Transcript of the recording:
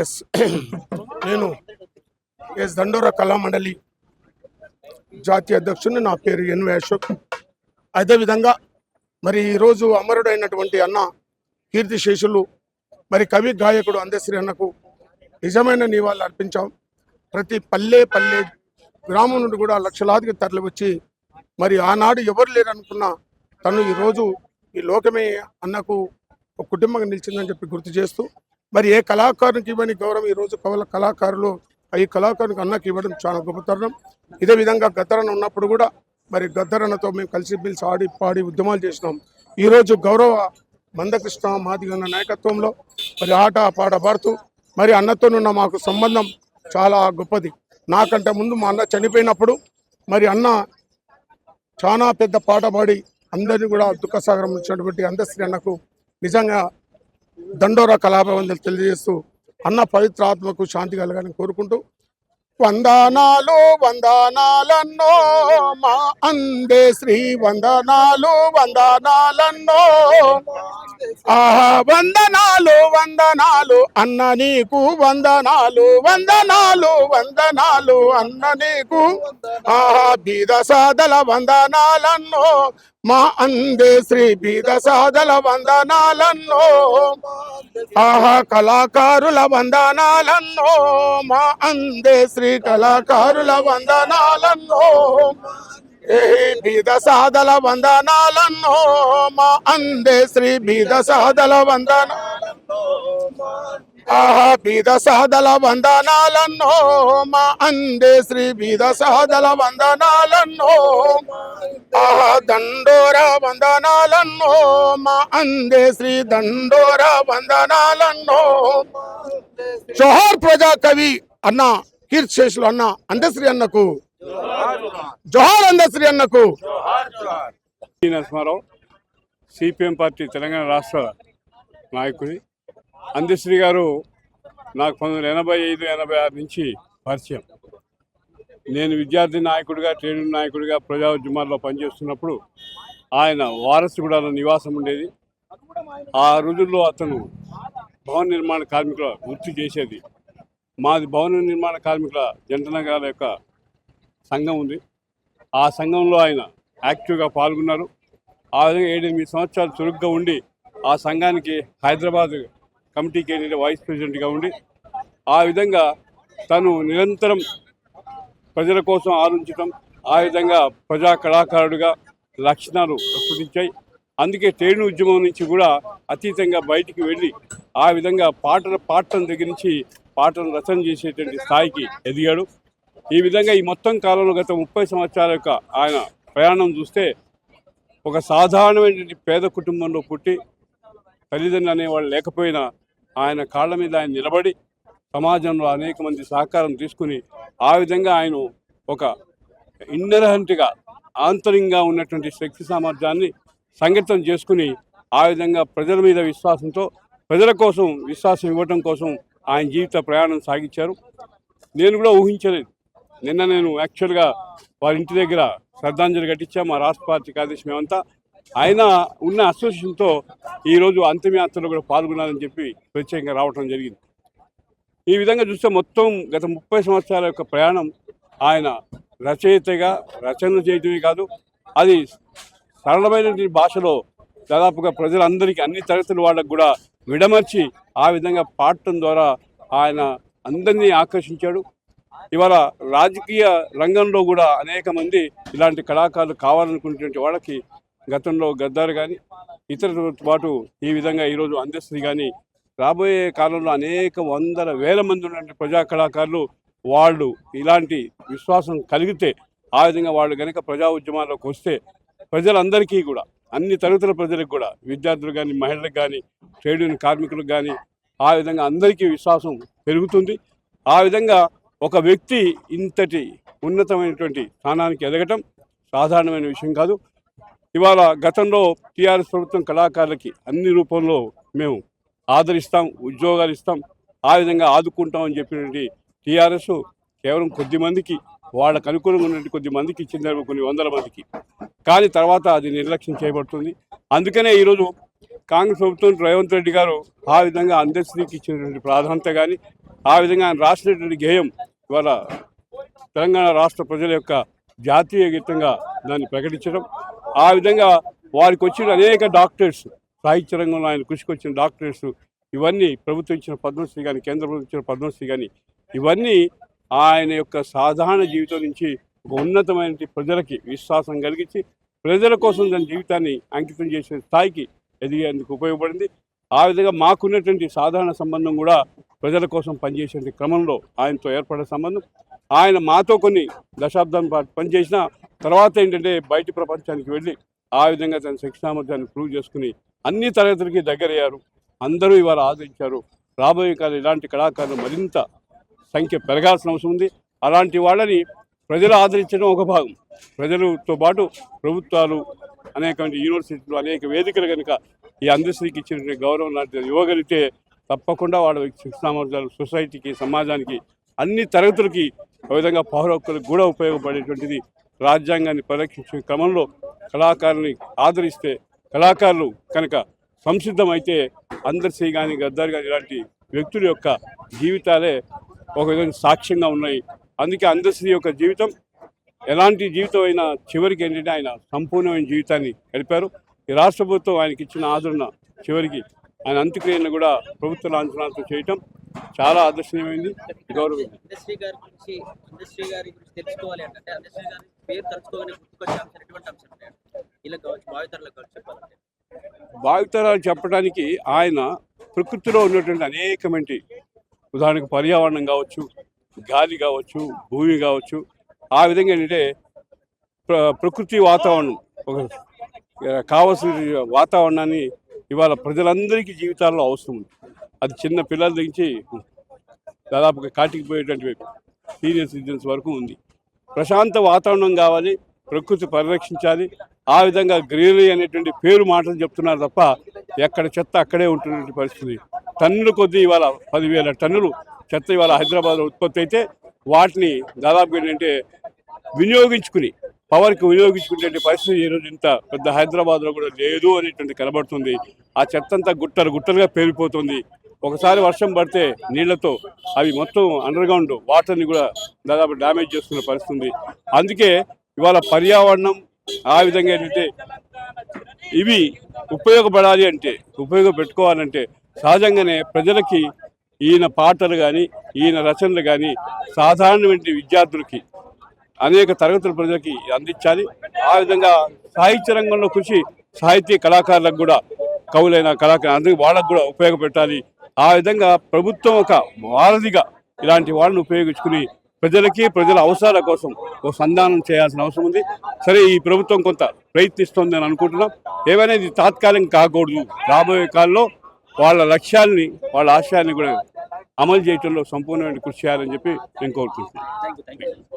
Yes నేను yes దండోరా కళా మండలి జాతీయ అధ్యక్షుని నా పేరు ఎన్ అశోక్ అదేవిధంగా మరి ఈరోజు అమరుడైనటువంటి అన్న కీర్తి శేషులు మరి కవి గాయకుడు అందశ్రీ అన్నకు నిజమైన నివాళులు అర్పించాం. ప్రతి పల్లె పల్లె గ్రామం నుండి కూడా లక్షలాదికి తరలి వచ్చి మరి ఆనాడు ఎవరు లేరనుకున్న తను ఈరోజు ఈ లోకమే అన్నకు ఒక కుటుంబంగా నిలిచిందని చెప్పి గుర్తు చేస్తూ మరి ఏ కళాకారునికి ఇవ్వని గౌరవం ఈరోజు కవల కళాకారులు ఈ కళాకారునికి అన్నకి ఇవ్వడం చాలా గొప్పతనం. ఇదే విధంగా గద్దరన్న ఉన్నప్పుడు కూడా మరి గద్దరన్నతో మేము కలిసి పిలిచి ఆడి పాడి ఉద్యమాలు చేసినాం. ఈరోజు గౌరవ మందకృష్ణ మాదిగన్న నాయకత్వంలో మరి ఆట పాట పాడుతూ మరి అన్నతోనున్న మాకు సంబంధం చాలా గొప్పది. నాకంటే ముందు మా అన్న చనిపోయినప్పుడు మరి అన్న చాలా పెద్ద పాట పాడి అందరినీ కూడా దుఃఖసాగరం ఇచ్చినటువంటి అందశ్రీ అన్నకు నిజంగా దండోర కళాభవన్ తెలియజేస్తూ అన్న పవిత్ర ఆత్మకు శాంతి కలగాలని కోరుకుంటూ వందనాలు వందనాలన్నో మా అందే శ్రీ వందనాలు వందనాలన్నో ఆహా వందనాలు వందనాలు అన్న నీకు వందనాలు వందనాలు వందనాలు. అన్న నీకు. ఆహా బీద సాదల వందనాలన్నో. మా అందే శ్రీ బీద సాదల వందనాలన్నో. ఆహా కళాకారుల వందనాలన్నో. మా అందే శ్రీ కళాకారుల వందనాలన్నో. బీద సాదల వందనాలన్నో. మా అందే శ్రీ బీద సాదల వందన ఆహా బీద సాదల వందనాలన్నో మా అందే శ్రీ బీద సాదల వందనాలన్నో ఆహా దండోర వందనాలన్నో మా అందే శ్రీ దండోర వందనాలన్నో జోహార్ ప్రజా కవి అన్న కీర్తిశేషులు అన్న అందశ్రీ అన్నకు. జోహార్ అందశ్రీ అన్నకు. నరసింహారావు సిపిఎం పార్టీ తెలంగాణ రాష్ట్ర నాయకుడి అందశ్రీ గారు నాకు పంతొమ్మిది ఎనభై ఐదు ఎనభై ఆరు నుంచి పరిచయం. నేను విద్యార్థి నాయకుడిగా ట్రేడ్ నాయకుడిగా ప్రజా ఉద్యమాల్లో పనిచేస్తున్నప్పుడు ఆయన వారసుగూడలో నివాసం ఉండేది. ఆ రోజుల్లో అతను భవన నిర్మాణ కార్మికుల వృత్తి చేసేది. మాది భవన నిర్మాణ కార్మికుల జంటనగరాల యొక్క సంఘం ఉంది. ఆ సంఘంలో ఆయన యాక్టివ్గా పాల్గొన్నారు. ఆ విధంగా ఏడెనిమిది సంవత్సరాలు చురుగ్గా ఉండి ఆ సంఘానికి హైదరాబాద్ కమిటీకి వెళ్ళి వైస్ ప్రెసిడెంట్గా ఉండి ఆ విధంగా తను నిరంతరం ప్రజల కోసం ఆలోచించడం ఆ విధంగా ప్రజా కళాకారుడిగా లక్షణాలు ప్రస్ఫుటించాయి అందుకే ట్రేడ్ ఉద్యమం నుంచి కూడా అతీతంగా బయటికి వెళ్ళి ఆ విధంగా పాటలు పాటలను దగ్గర నుంచి పాటలు రచన చేసేటువంటి స్థాయికి ఎదిగాడు. ఈ విధంగా ఈ మొత్తం కాలంలో గత ముప్పై సంవత్సరాల యొక్క ఆయన ప్రయాణం చూస్తే ఒక సాధారణమైన పేద కుటుంబంలో పుట్టి తల్లిదండ్రులు అనేవాళ్ళు లేకపోయినా ఆయన కాళ్ళ మీద ఆయన నిలబడి సమాజంలో అనేక మంది సహకారం తీసుకుని ఆ విధంగా ఆయన ఒక ఇన్నరహంటిగా ఆంతరంగా ఉన్నటువంటి శక్తి సామర్థ్యాన్ని సంగీతం చేసుకుని ఆ విధంగా ప్రజల మీద విశ్వాసంతో ప్రజల కోసం విశ్వాసం ఇవ్వటం కోసం ఆయన జీవిత ప్రయాణం సాగించారు. నేను కూడా ఊహించలేదు. నిన్న నేను యాక్చువల్గా వారి ఇంటి దగ్గర శ్రద్ధాంజలి ఘటించాం మా రాష్ట్ర పార్టీ కార్యదర్శి మేమంతా. ఆయన ఉన్న అసోసియేషన్తో ఈరోజు అంతిమయాత్రలో కూడా పాల్గొనాలని చెప్పి ప్రత్యేకంగా రావటం జరిగింది. ఈ విధంగా చూస్తే మొత్తం గత ముప్పై సంవత్సరాల యొక్క ప్రయాణం ఆయన రచయితగా రచన చేయటమే కాదు అది సరళమైనటువంటి భాషలో దాదాపుగా ప్రజలందరికీ అన్ని తరగతుల వాళ్ళకు కూడా విడమర్చి ఆ విధంగా పాడటం ద్వారా ఆయన అందరినీ ఆకర్షించాడు. ఇవాళ రాజకీయ రంగంలో కూడా అనేక మంది ఇలాంటి కళాకారులు కావాలనుకునేటువంటి వాళ్ళకి గతంలో గద్దారు కానీ ఇతరులతో పాటు ఈ విధంగా ఈరోజు అందిస్తుంది. కానీ రాబోయే కాలంలో అనేక వందల వేల మంది ఉన్నటువంటి ప్రజా కళాకారులు వాళ్ళు ఇలాంటి విశ్వాసం కలిగితే ఆ విధంగా వాళ్ళు కనుక ప్రజా ఉద్యమాల్లోకి వస్తే ప్రజలందరికీ కూడా అన్ని తరగతుల ప్రజలకు కూడా విద్యార్థులు కానీ మహిళలకు కానీ ట్రేడ్ యూనియన్ కార్మికులకు కానీ ఆ విధంగా అందరికీ విశ్వాసం పెరుగుతుంది. ఆ విధంగా ఒక వ్యక్తి ఇంతటి ఉన్నతమైనటువంటి స్థానానికి ఎదగటం సాధారణమైన విషయం కాదు. ఇవాళ గతంలో టీఆర్ఎస్ ప్రభుత్వం కళాకారులకి అన్ని రూపంలో మేము ఆదరిస్తాం ఉద్యోగాలు ఇస్తాం ఆ విధంగా ఆదుకుంటాం అని చెప్పినటువంటి టీఆర్ఎస్ కేవలం కొద్ది మందికి వాళ్ళకు అనుకూలంగా ఉన్నటువంటి కొద్ది మందికి ఇచ్చింది కొన్ని వందల మందికి. కానీ తర్వాత అది నిర్లక్ష్యం చేయబడుతుంది. అందుకనే ఈరోజు కాంగ్రెస్ ప్రభుత్వం రేవంత్ రెడ్డి గారు ఆ విధంగా అందశ్రీకి ఇచ్చినటువంటి ప్రాధాన్యత కానీ ఆ విధంగా ఆయన రాసినటువంటి గేయం ఇవాళ తెలంగాణ రాష్ట్ర ప్రజల యొక్క జాతీయ గీతంగా దాన్ని ప్రకటించడం ఆ విధంగా వారికి వచ్చిన అనేక డాక్టర్స్ సాహిత్య రంగంలో ఆయన కృషికి వచ్చిన డాక్టర్స్ ఇవన్నీ ప్రభుత్వం ఇచ్చిన పద్మశ్రీ కానీ కేంద్ర ప్రభుత్వం ఇచ్చిన పద్మశ్రీ కానీ ఇవన్నీ ఆయన యొక్క సాధారణ జీవితం నుంచి ఒక ఉన్నతమైన ప్రజలకి విశ్వాసం కలిగించి ప్రజల కోసం తన జీవితాన్ని అంకితం చేసే స్థాయికి ఎదిగేందుకు ఉపయోగపడింది. ఆ విధంగా మాకున్నటువంటి సాధారణ సంబంధం కూడా ప్రజల కోసం పనిచేసే క్రమంలో ఆయనతో ఏర్పడిన సంబంధం. ఆయన మాతో కొన్ని దశాబ్దం పాటు పనిచేసిన తర్వాత ఏంటంటే బయటి ప్రపంచానికి వెళ్ళి ఆ విధంగా తన శిక్షణ సామర్థ్యాన్ని ప్రూవ్ చేసుకుని అన్ని తరగతులకి దగ్గరయ్యారు. అందరూ ఇవాళ ఆదరించారు. రాబోయే కాలం ఇలాంటి కళాకారులు మరింత సంఖ్య పెరగాల్సిన అవసరం ఉంది. అలాంటి వాళ్ళని ప్రజలు ఆదరించడం ఒక భాగం. ప్రజలతో పాటు ప్రభుత్వాలు అనేక యూనివర్సిటీలు అనేక వేదికలు కనుక ఈ అందశ్రీకి ఇచ్చిన గౌరవం లాంటిది ఇవ్వగలిగితే తప్పకుండా వాళ్ళ శిక్షణ సామర్థ్యాలు సొసైటీకి సమాజానికి అన్ని తరగతులకి ఒక విధంగా పౌరహక్కులకు కూడా ఉపయోగపడేటువంటిది రాజ్యాంగాన్ని పరిరక్షించే క్రమంలో కళాకారుని ఆదరిస్తే కళాకారులు కనుక సంసిద్ధమైతే అందరిసీ కానీ గద్దారు కానీ ఇలాంటి వ్యక్తుల యొక్క జీవితాలే ఒక విధంగా సాక్ష్యంగా ఉన్నాయి. అందుకే అందశ్రీ యొక్క జీవితం ఎలాంటి జీవితం అయినా చివరికి ఏంటంటే ఆయన సంపూర్ణమైన జీవితాన్ని గడిపారు. ఈ రాష్ట్ర ప్రభుత్వం ఆయనకి ఇచ్చిన ఆదరణ చివరికి ఆయన అంత్యక్రియలను కూడా ప్రభుత్వ లాంఛనాలతో చేయటం చాలా ఆదర్శనీయమైంది. గౌరవం పేరు తలుచుకోగానే గుర్తుకొచ్చే అంశాలు ఎటువంటి అంశాలు ఇలా కావచ్చు కావచ్చు చెప్పాలంటే. భావితరాలు చెప్పడానికి ఆయన ప్రకృతిలో ఉన్నటువంటి అనేకమంటి ఉదాహరణకు పర్యావరణం కావచ్చు గాలి కావచ్చు భూమి కావచ్చు ఆ విధంగా ఏంటంటే ప్ర ప్రకృతి వాతావరణం ఒక కావలసిన వాతావరణాన్ని ఇవాళ ప్రజలందరికీ జీవితాల్లో అవసరం ఉంది. అది చిన్న పిల్లల నుంచి దాదాపుగా కాటికి పోయేటువంటి సీనియర్ సిటిజన్స్ వరకు ఉంది. ప్రశాంత వాతావరణం కావాలి ప్రకృతి పరిరక్షించాలి. ఆ విధంగా గ్రీనరీ అనేటువంటి పేరు మాటలు చెప్తున్నారు తప్ప ఎక్కడ చెత్త అక్కడే ఉంటున్నటువంటి పరిస్థితి. టన్నుల కొద్దీ ఇవాళ పదివేల టన్నులు చెత్త ఇవాళ హైదరాబాద్లో ఉత్పత్తి అయితే వాటిని దాదాపు ఏంటంటే వినియోగించుకుని పవర్కి వినియోగించుకునే పరిస్థితి ఈరోజు ఇంత పెద్ద హైదరాబాద్లో కూడా లేదు అనేటువంటి కనబడుతుంది. ఆ చెత్త అంతా గుట్టలు గుట్టలుగా పేరిపోతుంది ఒకసారి వర్షం పడితే నీళ్ళతో అవి మొత్తం అండర్గ్రౌండ్ వాటర్ని కూడా దాదాపు డ్యామేజ్ చేస్తున్న పరిస్థితి ఉంది అందుకే ఇవాళ పర్యావరణం ఆ విధంగా ఏంటంటే ఇవి ఉపయోగపడాలి అంటే ఉపయోగపెట్టుకోవాలంటే సహజంగానే ప్రజలకి ఈయన పాటలు కానీ ఈయన రచనలు కానీ సాధారణమైన విద్యార్థులకి అనేక తరగతుల ప్రజలకి అందించాలి. ఆ విధంగా సాహిత్య రంగంలో కృషి సాహితీ కళాకారులకు కూడా కవులైన కళాకారు అందరికీ వాళ్ళకు కూడా ఉపయోగపెట్టాలి. ఆ విధంగా ప్రభుత్వం ఒక వారధిగా ఇలాంటి వాళ్ళని ఉపయోగించుకుని ప్రజలకి ప్రజల అవసరాల కోసం ఒక సంధానం చేయాల్సిన అవసరం ఉంది. సరే ఈ ప్రభుత్వం కొంత ప్రయత్నిస్తోంది అని అనుకుంటున్నాం. ఏమైనా ఇది తాత్కాలికం కాకూడదు. రాబోయే కాలంలో వాళ్ళ లక్ష్యాల్ని వాళ్ళ ఆశయాల్ని కూడా అమలు చేయడంలో సంపూర్ణమైన కృషి చేయాలని చెప్పి నేను కోరుకుంటున్నాను.